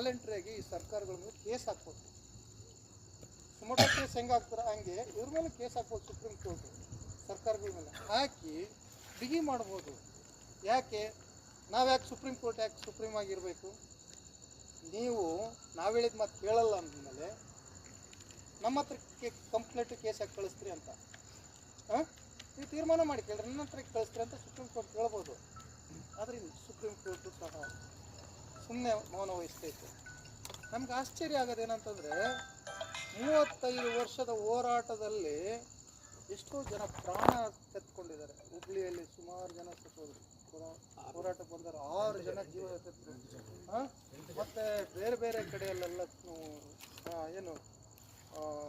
ವಾಲಂಟ್ರಿಯಾಗಿ ಈ ಸರ್ಕಾರಗಳ ಮೇಲೆ ಕೇಸ್ ಹಾಕ್ಬೋದು. ಸುಮಾರು ಕೇಸ್ ಹೆಂಗೆ ಹಾಕ್ತಾರೆ ಹಂಗೆ ಇವ್ರ ಮೇಲೆ ಕೇಸ್ ಹಾಕ್ಬೋದು ಸುಪ್ರೀಂ ಕೋರ್ಟ್ ಸರ್ಕಾರಗಳ ಮೇಲೆ. ಹಾಕಿ ಬಿಗಿ ಮಾಡ್ಬೋದು. ಯಾಕೆ? ನಾವು ಯಾಕೆ ಸುಪ್ರೀಂ ಕೋರ್ಟ್ ಯಾಕೆ ಸುಪ್ರೀಂ ಆಗಿರಬೇಕು? ನೀವು ನಾವು ಹೇಳಿದ ಮಾತು ಕೇಳಲ್ಲ ಅಂದಮೇಲೆ ನಮ್ಮ ಹತ್ರ ಕಂಪ್ಲೇಂಟ್ ಕೇಸ್ ಯಾಕೆ ಕಳಿಸ್ತೀರಿ ಅಂತ? ಹಾಂ? ನೀವು ತೀರ್ಮಾನ ಮಾಡಿ ಕೇಳ್ರಿ, ನನ್ನ ಹತ್ರ ಕಳಿಸ್ತೀರಿ ಅಂತ ಸುಪ್ರೀಂ ಕೋರ್ಟ್ ಕೇಳ್ಬೋದು ಆದರೆ ಇಲ್ಲಿ ಸುಪ್ರೀಂ ಕೋರ್ಟು ಸಹ ಸುಮ್ಮನೆ ಮೌನ ವಹಿಸ್ತೈತೆ ನಮ್ಗೆ ಆಶ್ಚರ್ಯ ಆಗೋದೇನಂತಂದರೆ ಮೂವತ್ತೈದು ವರ್ಷದ ಹೋರಾಟದಲ್ಲಿ ಎಷ್ಟೋ ಜನ ಪ್ರಾಣ ತೆತ್ಕೊಂಡಿದ್ದಾರೆ. ಹುಬ್ಳಿಯಲ್ಲಿ ಸುಮಾರು ಜನ ಸತ್ತೋದ್ರು. ಹೋರಾ- ಹೋರಾಟಕ್ಕೆ ಬಂದರು ಆರು ಜನ ಜೀವ ತೆತ್ತು ಮತ್ತು ಬೇರೆ ಬೇರೆ ಕಡೆಯಲ್ಲೆಲ್ಲ ಏನು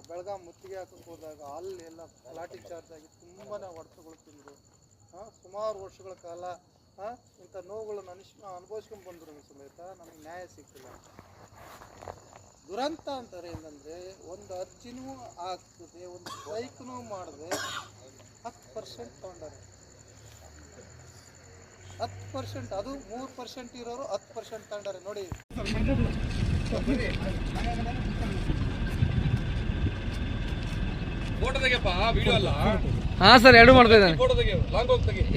ಬೆಳಗ ಮುತ್ತಿಗೆ ಹಾಕಕ್ಕೆ ಹೋದಾಗ ಅಲ್ಲಿ ಎಲ್ಲ ಲಾಠಿ ಚಾರ್ಜ್ ಆಗಿ ತುಂಬಾ ಹೊಡೆತಗಳು ತಿಂದರು ಸುಮಾರು ವರ್ಷಗಳ ಕಾಲ ಇಂಥ ನೋವುಗಳನ್ನು ಅನುಷ್ ಅನುಭವಿಸ್ಕೊಂಡು ಬಂದ್ರು ಸಮೇತ ನಮಗೆ ನ್ಯಾಯ ಸಿಕ್ಕಿಲ್ಲ ದುರಂತ ಅಂತಾರೆ ಏನಂದರೆ, ಒಂದು ಅರ್ಜಿನೂ ಆಗ್ತದೆ, ಒಂದು ಸ್ಟ್ರೈಕ್ನೂ ಮಾಡಿದೆ, ಹತ್ತು ಪರ್ಸೆಂಟ್ ತೊಗೊಂಡಾರೆ. ಹತ್ತು ಪರ್ಸೆಂಟ್, ಅದು ಮೂರು ಪರ್ಸೆಂಟ್ ಇರೋರು ಹತ್ತು ಪರ್ಸೆಂಟ್ ತಗೊಂಡಾರೆ, ನೋಡಿ. ಫೋಟೋ ತೆಗೆಯಪ್ಪ ವಿಡಿಯೋ ಅಲ್ಲ. ಹಾ ಸರ್ ಎರಡು ಮಾಡ್ತಾ ಇದ್ದಾನೆ.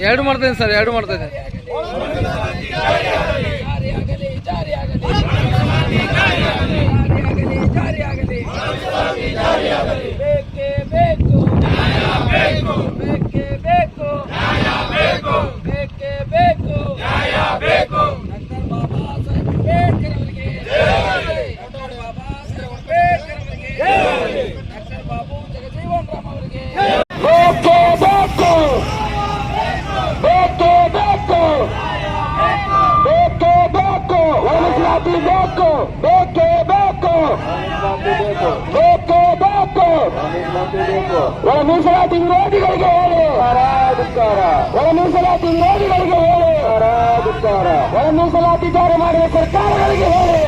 ಎರಡು ಮಾಡ್ತಾ ಇದ್ದೀನಿ ಸರ್ ಎರಡು ಮಾಡ್ತಾ ಇದ್ದೇನೆ. ಒಳಗಿಲಾತಿ ಬೇಕು ಬೇಕೇ ಬೇಕು ಬೇಕೇ ಬೇಕು ಒಳ ಮೀಸಲಾತಿ ವಿರೋಧಿಗಳಿಗೆ ಹೇಳಿ ಒಳ ಮೀಸಲಾತಿ ವಿರೋಧಿಗಳಿಗೆ ಹೇಳಿ ಒಳ ಮೀಸಲಾತಿ ಜಾರಿ ಮಾಡಿದ ಸರ್ಕಾರಗಳಿಗೆ ಹೇಳಿ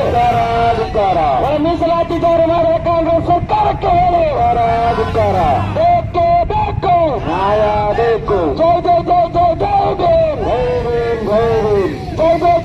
ಒಳ ಮೀಸಲಾತಿ ಜಾರಿ ಮಾಡಿದ ಕಾಂಗ್ರೆಸ್ ಸರ್ಕಾರಕ್ಕೆ ಹೇಳಿ ಬೇಕೇ ಬೇಕು ನ್ಯಾಯ ಬೇಕು ಜೈ ಜೈ ಜೈ ಜೈ ಜೈ ಭೀಮ್ ಜೈ ಜೈ